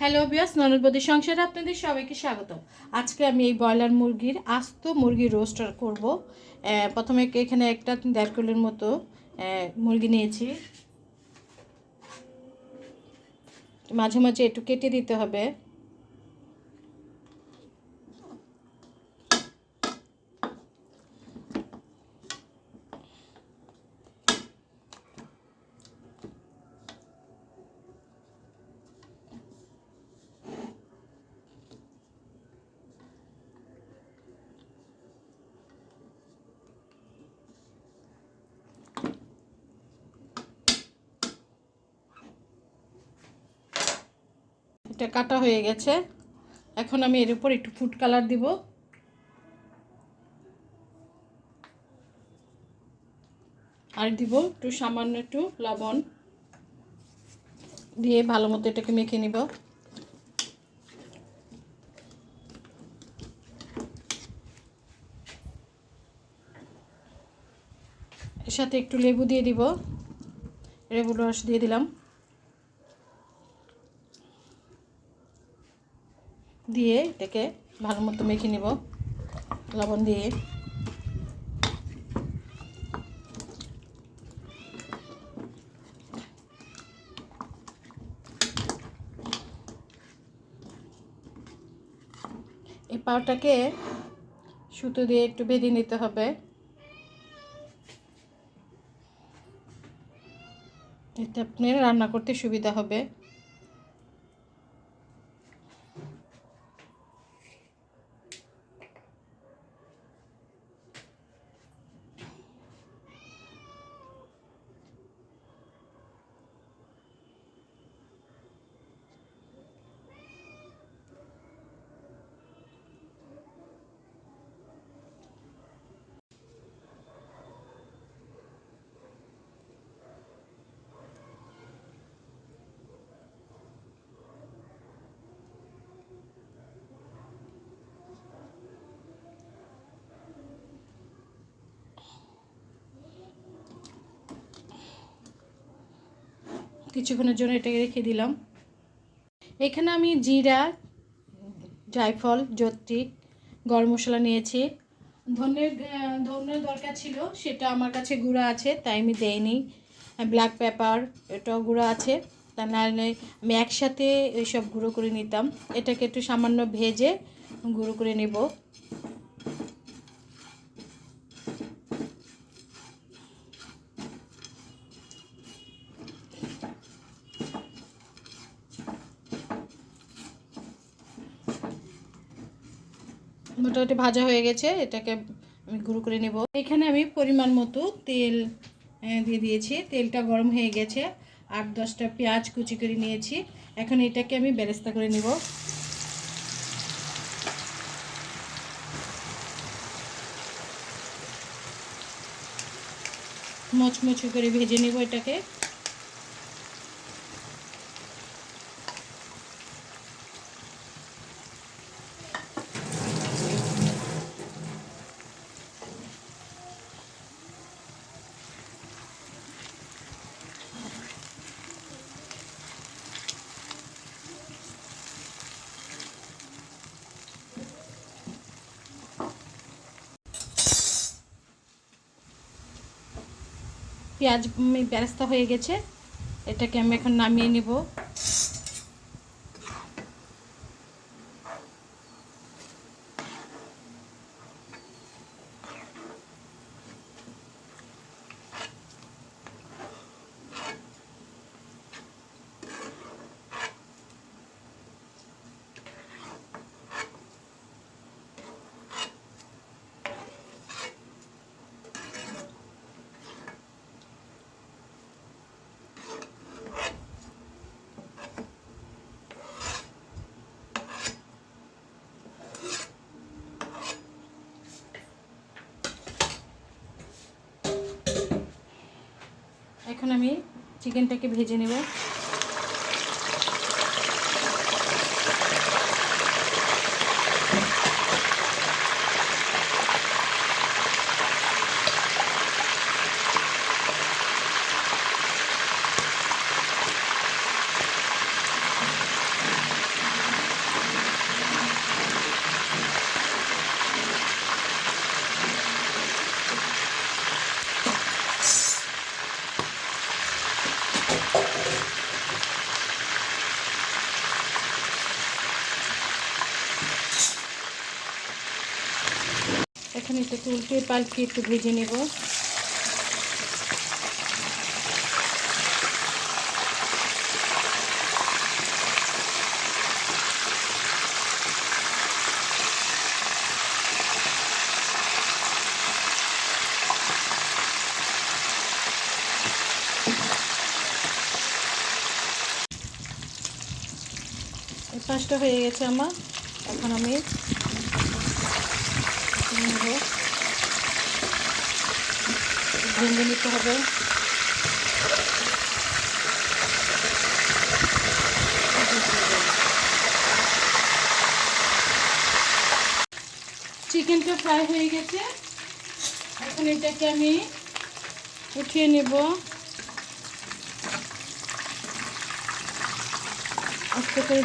Hello বিয়াস ননদবতী সংসারে আপনাদের সবাইকে স্বাগত আজকে আমি এই ব্রয়লার মুরগির আস্ত মুরগির রোস্টার করব। করব প্রথমে এখানে একটা দেড় কিলোর মতো মুরগি নিয়েছি। মাঝে মাঝে একটু কেটে দিতে হবে। এটা কাটা হয়ে গেছে। এখন আমি এর উপর একটু ফুড কালার দিব। আর দিব একটু সামান্য একটু লবণ। দিয়ে ভালো মতো এটাকে মেখে নিব। এর সাথে একটু লেবু দিয়ে দিব। লেবু রস দিয়ে দিলাম। দিয়ে এটাকে ভালো মতো মেখে নিব। লবণ দিয়ে। এই পাউটাকে সুতো দিয়ে একটু বেঁধে নিতে হবে। এতে আপনার রান্না করতে সুবিধা হবে। কিছুক্ষণের জন্য এটাকে রেখে দিলাম। এখানে আমি জিরা, জায়ফল জত্রি গরম মশলা নিয়েছি। ধনের ধনের দরকার ছিল, সেটা আমার কাছে গুঁড়া আছে, তাই আমি দেইনি। ব্ল্যাক পেপার, এটাও গুঁড়ো আছে। তা নাহলে আমি একসাথে এইসব গুঁড়ো করে নিতাম। এটাকে একটু সামান্য ভেজে গুঁড়ো করে নেব। মোটামুটি ভাজা হয়ে গেছে, এটাকে আমি গুঁড়ো করে নেব। এখানে আমি পরিমাণ মতো তেল দিয়ে দিয়েছি। তেলটা গরম হয়ে গেছে, আট দশটা পেঁয়াজ কুচি করে নিয়েছি। এখন এটাকে আমি বেরেস্তা করে নেব। মচমচু করে ভেজে নেব এটাকে। পেঁয়াজ ব্যস্ত বেরেস্তা হয়ে গেছে। এটাকে আমি এখন নামিয়ে নিব। এখন আমি চিকেনটাকে ভেজে নেব। এটাকে উল্টে পাল্টে একটু ভেজে নেব। পাঁচটা হয়ে গেছে আমার। এখন আমি ভেঙে নিতে হবে। চিকেনটা ফ্রাই হয়ে গেছে। এখন এটাকে আমি উঠিয়ে নেব। আস্তে করে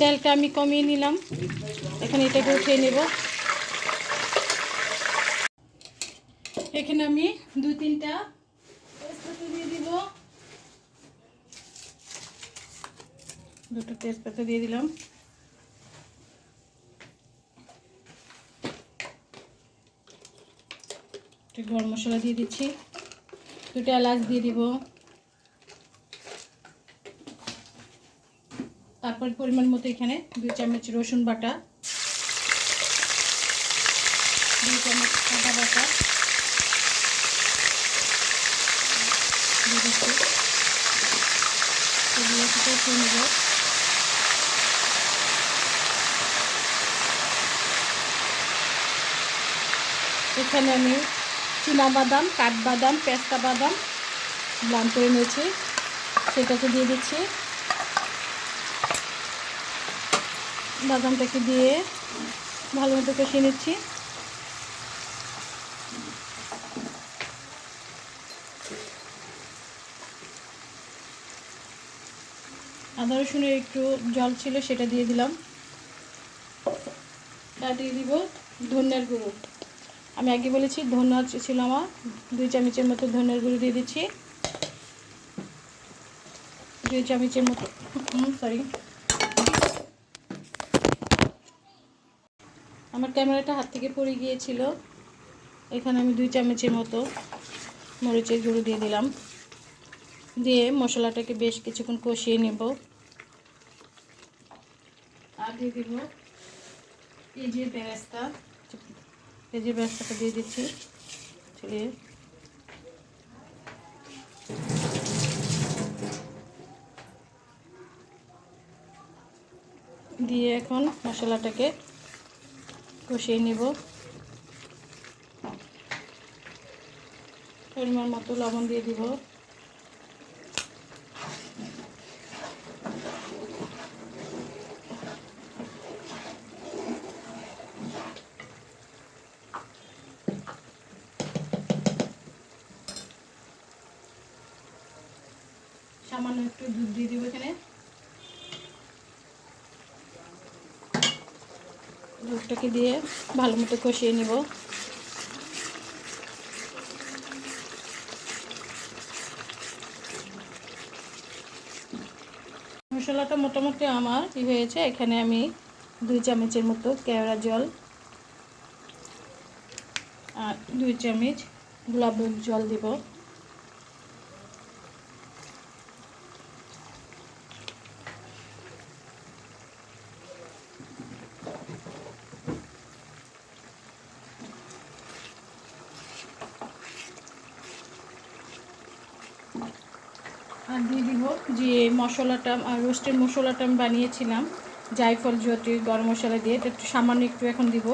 তেলটা আমি কমিয়ে নিলাম। এখন এটাকে উঠিয়ে নেব। এখানে আমি দু তিনটা দিয়ে দুটো তেজপাতা দিয়ে দিলাম। একটু গরম মশলা দিয়ে দিচ্ছি। দুটো এলাচ দিয়ে দিব। তারপর পরিমাণ মতো এখানে দুই চামচ রসুন বাটা, দুই চামচ আদা বাটা, এখানে আমি বাদাম কাঠবাদাম পেস্তা বাদাম ব্লান করে নিয়েছি। সেটাকে দিয়ে দিচ্ছি। বাদামটাকে দিয়ে ভালো মতো কষিয়ে নিচ্ছি। আদা রসুনের একটু জল ছিল, সেটা দিয়ে দিলাম। আর দিয়ে দিব ধনিয়ার গুঁড়ো। আমি আগে বলেছি, ধনিয়া ছিল আমার। দুই চামচের মতো ধনিয়ার গুঁড়ো দিয়ে দিচ্ছি। দুই চামচের মতো সরি আমার ক্যামেরাটা হাত থেকে পড়ে গিয়েছিল। এখানে আমি দুই চামচের মতো মরিচের গুঁড়ো দিয়ে দিলাম। দিয়ে মশলাটাকে বেশ কিছুক্ষণ কষিয়ে নেব। আর দিয়ে দিব পেঁয়াজের বেরেস্তা পেঁয়াজের ব্যবসাটা দিয়ে দিচ্ছি। ছেড়ে দিয়ে এখন মশলাটাকে কষিয়ে নেব। পরিমাণ মতো লবণ দিয়ে দিব সামান্য একটু দুধ দিয়ে দিব এখানে দুধটাকে দিয়ে ভালো মতো কষিয়ে নিব। মশলাটা মোটামুটি আমার ই হয়েছে, এখানে আমি দুই চামচের মতো কেওড়া জল আর দুই চামচ গোলাপ জল দিব। আর দিয়ে দিব যে মশলাটা রোস্টের মশলাটা আমি বানিয়েছিলাম, জায়ফল জটি গরম মশলা দিয়ে। এটা একটু সামান্য একটু এখন দিব।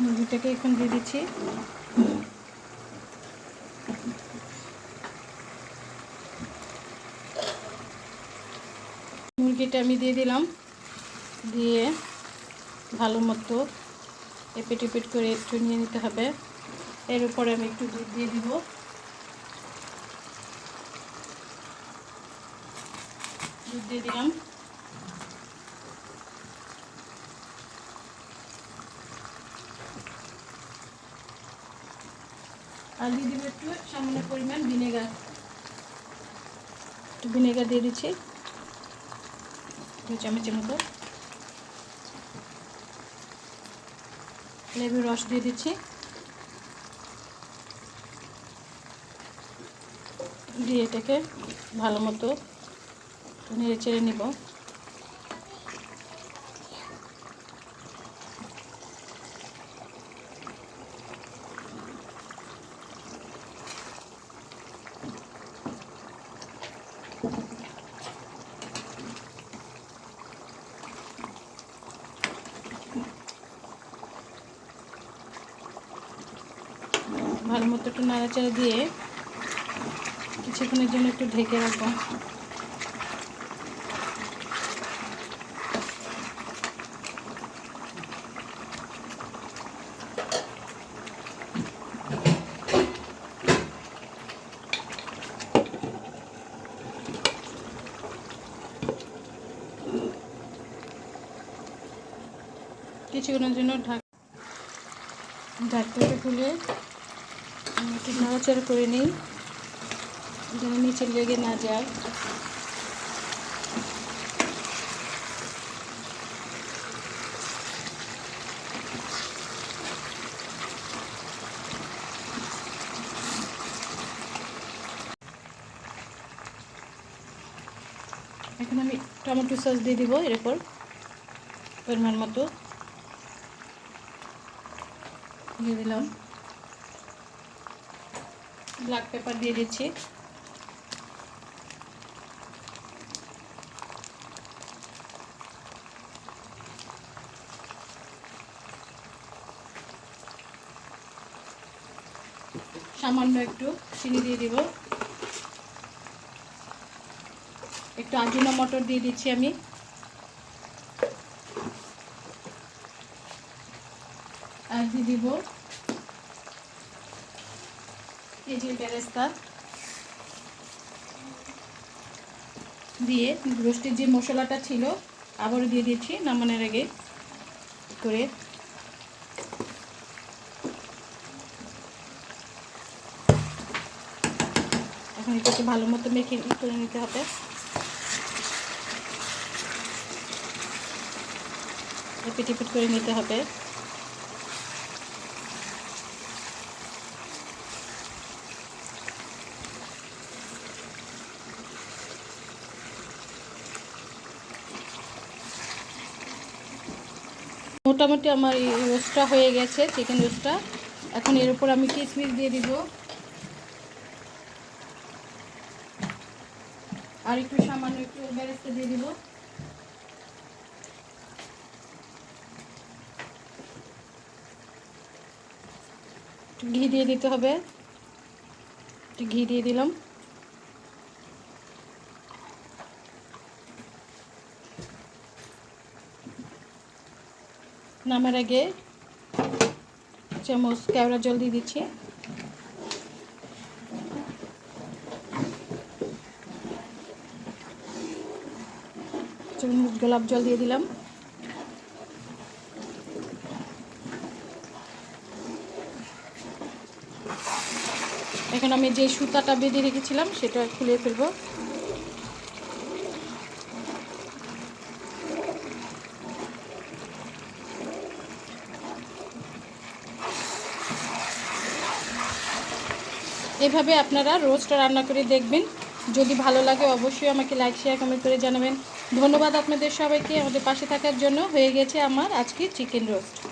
মুরগিটাকে এখন দিয়ে দিচ্ছি। মুরগিটা আমি দিয়ে দিলাম। দিয়ে ভালো মতো এপিট এপিট করে একটু নিয়ে নিতে হবে। এর উপরে আমি একটু দুধ দিয়ে দিব। দুধ দিয়ে দিলাম। আর দিয়ে দিব একটু সামান্য পরিমাণ ভিনেগার। একটু ভিনেগার দিয়ে দিচ্ছি। দু চামচের মতো। লেবুর রস দিয়ে দিচ্ছি। দিয়ে এটাকে ভালো মতো নেড়ে চেড়ে নিব ভালো মতো একটু নাড়াচাড়া দিয়ে কিছুক্ষণের জন্য একটু ঢেকে রাখব। কিছুক্ষণের জন্য ঢাক ঢাকটাকে খুলে একটু নাড়াচাড়া করে নিই। যেন নিচে লেগে না যায়। এখন আমি টমেটো সস দিয়ে দিব এর উপর, পরিমাণ মতো। দিয়ে দিলাম। ব্ল্যাক পেপার দিয়ে দিচ্ছি। সামান্য একটু চিনি দিয়ে দিব। একটু আজিনা মটর দিয়ে দিচ্ছি আমি। আর দিয়ে দিব যে বেরেস্তা দিয়ে রোস্টের যে মশলাটা ছিল, আবারও দিয়ে দিয়েছি নামানোর আগে করে। এখন এটাকে ভালো মতো মেখে করে নিতে হবে। এপিট এপিট করে নিতে হবে। মোটামুটি আমার এই রোস্টটা হয়ে গেছে চিকেন রোস্টটা। এখন এর উপর আমি কিশমিশ দিয়ে দিব। আর একটু সামান্য একটু বেরেস্তা দিয়ে দিব। ঘি দিয়ে দিতে হবে। ঘি দিয়ে দিলাম। নামার আগে চামচ কেওড়া জল দিয়ে দিচ্ছি। চামচ গোলাপ জল দিয়ে দিলাম। এখন আমি যে সুতাটা বেঁধে রেখেছিলাম সেটা খুলে ফেলব। এভাবে আপনারা রোস্টটা রান্না করে দেখবেন। যদি ভালো লাগে অবশ্যই আমাকে লাইক শেয়ার কমেন্ট করে জানাবেন। ধন্যবাদ আপনাদের সবাইকে। আমাদের পাশে থাকার জন্য হয়ে গেছে আমার আজকে চিকেন রোস্ট